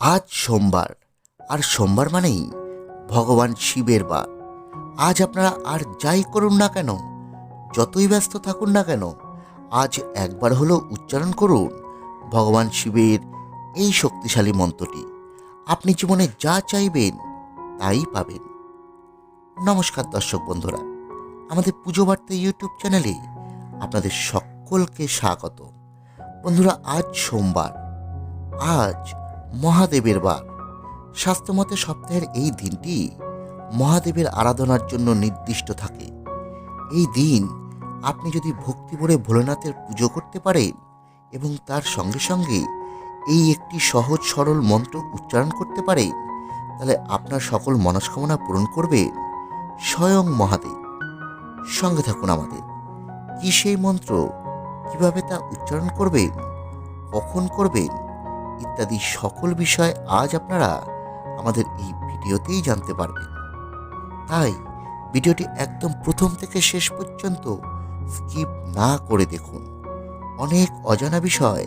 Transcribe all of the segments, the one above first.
আজ সোমবার। আর সোমবার মানেই ভগবান শিবের বার। আজ আপনারা আর যাই করুন না কেন, যতই ব্যস্ত থাকুন না কেন, আজ একবার হলেও উচ্চারণ করুন ভগবান শিবের এই শক্তিশালী মন্ত্রটি। আপনি জীবনে যা চাইবেন তাই পাবেন। নমস্কার দর্শক বন্ধুরা, আমাদের পুজো বার্তা ইউটিউব চ্যানেলে আপনাদের সকলকে স্বাগত। বন্ধুরা, আজ সোমবার। আজ মহাদেবের বার শাস্ত্রমতে সপ্তাহের এই দিনটি মহাদেবের আরাধনার জন্য নির্দিষ্ট থাকে। এই দিন আপনি যদি ভক্তি ভরে ভোলেনাথের পুজো করতে পারেন এবং তার সঙ্গে সঙ্গে এই একটি সহজ সরল মন্ত্র উচ্চারণ করতে পারেন, তাহলে আপনার সকল মনস্কামনা পূরণ করবেন স্বয়ং মহাদেব। সঙ্গে থাকুন আমাদের। কি সেই মন্ত্র? কীভাবে তা উচ্চারণ করবেন? কখন করবেন? ইত্যাদি সকল বিষয় আজ আপনারা আমাদের এই ভিডিওতেই জানতে পারবেন। তাই ভিডিওটি একদম প্রথম থেকে শেষ পর্যন্ত স্কিপ না করে দেখুন। অনেক অজানা বিষয়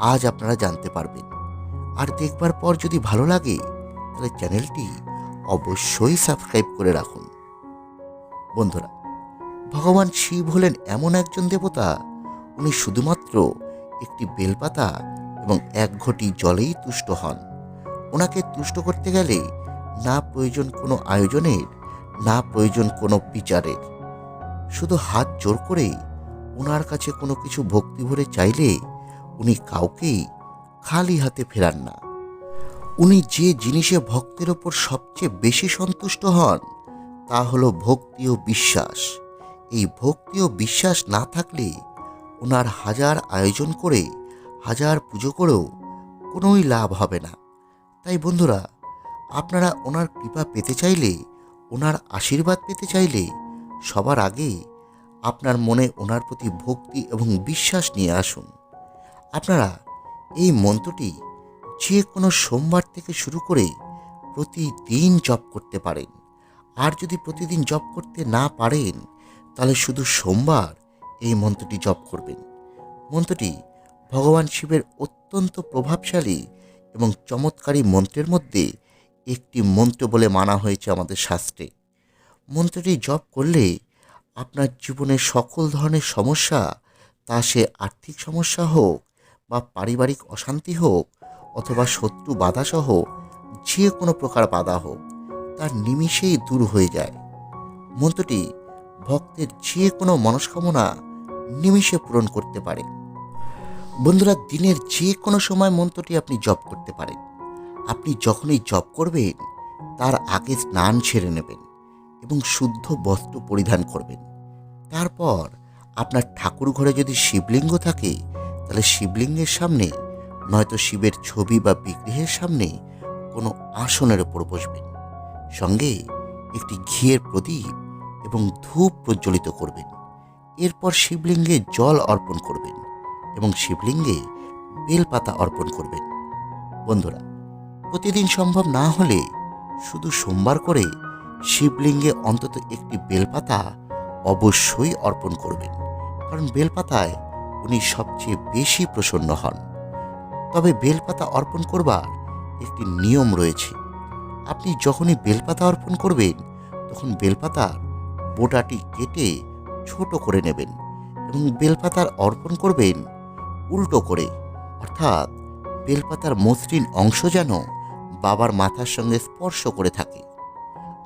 আজ আপনারা জানতে পারবেন। আর দেখবার পর যদি ভালো লাগে, তাহলে চ্যানেলটি অবশ্যই সাবস্ক্রাইব করে রাখুন। বন্ধুরা, ভগবান শিব হলেন এমন একজন দেবতা, উনি শুধুমাত্র একটি বেলপাতা এবং এক ঘটি জলেই তুষ্ট হন। ওনাকে তুষ্ট করতে গেলে না প্রয়োজন কোনো আয়োজনের, না প্রয়োজন কোনো বিচারের। শুধু হাত জোর করে ওনার কাছে কোনো কিছু ভক্তি ভরে চাইলে উনি কাউকেই খালি হাতে ফেরান না। উনি যে জিনিসে ভক্তের ওপর সবচেয়ে বেশি সন্তুষ্ট হন, তা হলো ভক্তি ও বিশ্বাস। এই ভক্তি ও বিশ্বাস না থাকলে ওনার হাজার আয়োজন করে হাজার পুজো করেও কোনোই লাভ হবে না। তাই বন্ধুরা, আপনারা ওনার কৃপা পেতে চাইলে, ওনার আশীর্বাদ পেতে চাইলে সবার আগে আপনার মনে ওনার প্রতি ভক্তি এবং বিশ্বাস নিয়ে আসুন। আপনারা এই মন্ত্রটি যে কোনো সোমবার থেকে শুরু করে প্রতিদিন জপ করতে পারেন। আর যদি প্রতিদিন জপ করতে না পারেন, তাহলে শুধু সোমবার এই মন্ত্রটি জপ করবেন। মন্ত্রটি ভগবান শিবের অত্যন্ত প্রভাবশালী এবং চমৎকারী মন্ত্রের মধ্যে একটি মন্ত্র বলে মানা হয়েছে আমাদের শাস্ত্রে। মন্ত্রটি জপ করলে আপনার জীবনের সকল ধরনের সমস্যা, তা সে আর্থিক সমস্যা হোক বা পারিবারিক অশান্তি হোক অথবা শত্রু বাধাসহ যে কোনো প্রকার বাধা হোক, তার নিমিষেই দূর হয়ে যায়। মন্ত্রটি ভক্তের যে কোনো মনস্কামনা নিমিষে পূরণ করতে পারে। বন্ধুরা, দিনের যে কোনো সময় মন্ত্রটি আপনি জপ করতে পারেন। আপনি যখনই জপ করবেন, তার আগে স্নান সেরে নেবেন এবং শুদ্ধ বস্ত্র পরিধান করবেন। তারপর আপনার ঠাকুর ঘরে যদি শিবলিঙ্গ থাকে, তাহলে শিবলিঙ্গের সামনে, নয়তো শিবের ছবি বা বিগ্রহের সামনে কোনো আসনের ওপর বসবেন। সঙ্গে একটি ঘিয়ের প্রদীপ এবং ধূপ প্রজ্বলিত করবেন। এরপর শিবলিঙ্গে জল অর্পণ করবেন। এবং শিবলিঙ্গে বেলপাতা অর্পণ করবেন। বন্ধুরা, প্রতিদিন সম্ভব না হলে শুধু সোমবার করে শিবলিঙ্গে অন্তত একটি বেলপাতা অবশ্যই অর্পণ করবেন, কারণ বেলপাতায় উনি সবচেয়ে বেশি প্রসন্ন হন। তবে বেলপাতা অর্পণ করবার একটি নিয়ম রয়েছে। আপনি যখনই বেলপাতা অর্পণ করবেন, তখন বেলপাতার বোটাটি কেটে ছোট করে নেবেন এবং বেলপাতার অর্পণ করবেন উল্টো করে। অর্থাৎ বেলপাতার মসৃণ অংশ যেন বাবার মাথার সঙ্গে স্পর্শ করে থাকে।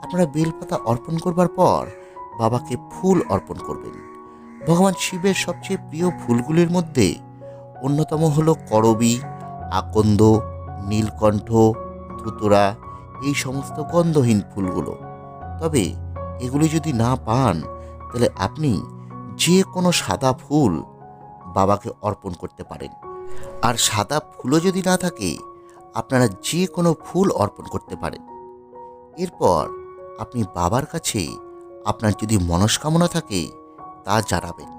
আপনারা বেলপাতা অর্পণ করবার পর বাবাকে ফুল অর্পণ করবেন। ভগবান শিবের সবচেয়ে প্রিয় ফুলগুলির মধ্যে অন্যতম হল করবী, আকন্দ, নীলকণ্ঠ, ধুতুরা, এই সমস্ত গন্ধহীন ফুলগুলো। তবে এগুলি যদি না পান, তাহলে আপনি যে কোনো সাদা ফুল বাবাকে অর্পণ করতে পারেন। আর সাদা ফুলও যদি না থাকে, আপনারা যে কোনো ফুল অর্পণ করতে পারেন। এরপর আপনি বাবার কাছে আপনার যদি মনস্কামনা থাকে, তা জানাবেন।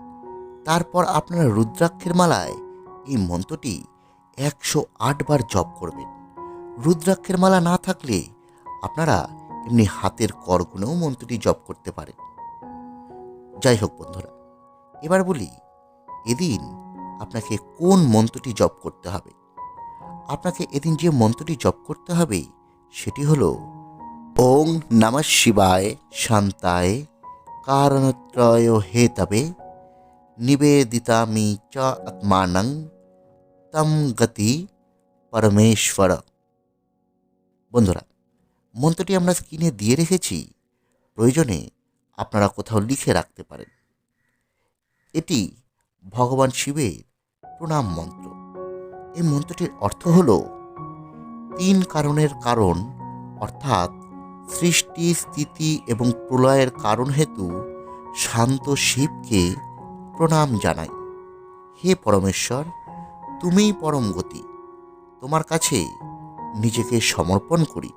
তারপর আপনারা রুদ্রাক্ষের মালায় এই মন্ত্রটি একশো আট বার জপ করবেন। রুদ্রাক্ষের মালা না থাকলে আপনারা এমনি হাতের করগুনেও মন্ত্রটি জপ করতে পারেন। যাই হোক বন্ধুরা, এবার বলি এদিন আপনাকে কোন মন্ত্রটি জপ করতে হবে? আপনাকে এদিন যে মন্ত্রটি জপ করতে হবে, সেটি হলো, ওং নমঃ শিবায় শান্তায় কারণত্রয় হে তবে, নিবেদিতামি চ আত্মানং তম গতি পরমেশ্বর। বন্ধুরা, মন্ত্রটি আমরা স্ক্রিনে দিয়ে রেখেছি, প্রয়োজনে আপনারা কোথাও লিখে রাখতে পারেন। এটি ভগবান শিবের প্রণাম মন্ত্র। এই মন্ত্রটির অর্থ হল তিন কারণের কারণ, অর্থাৎ সৃষ্টি, স্থিতি এবং প্রলয়ের কারণ হেতু শান্ত শিবকে প্রণাম জানাই। হে পরমেশ্বর, তুমিই পরম গতি। তোমার কাছে নিজেকে সমর্পণ করি।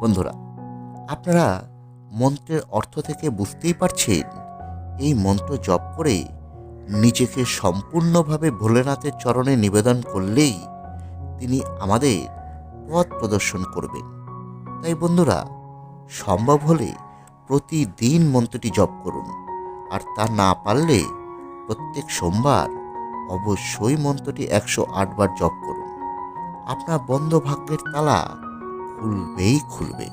বন্ধুরা, আপনারা মন্ত্রের অর্থ থেকে বুঝতেই পারছেন, এই মন্ত্র জপ করে নিজেকে সম্পূর্ণভাবে ভোলেনাথের চরণে নিবেদন করলেই তিনি আমাদের পথ প্রদর্শন করবেন। তাই বন্ধুরা, সম্ভব হলে প্রতিদিন মন্ত্রটি জপ করুন। আর তা না পারলে প্রত্যেক সোমবার অবশ্যই মন্ত্রটি একশো আটবার জপ করুন। আপনার বন্ধ ভাগ্যের তালা খুলবেই খুলবে।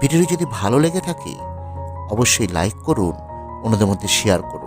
ভিডিওটি যদি ভালো লেগে থাকে, অবশ্যই লাইক করুন, অন্যদের মধ্যে শেয়ার করুন।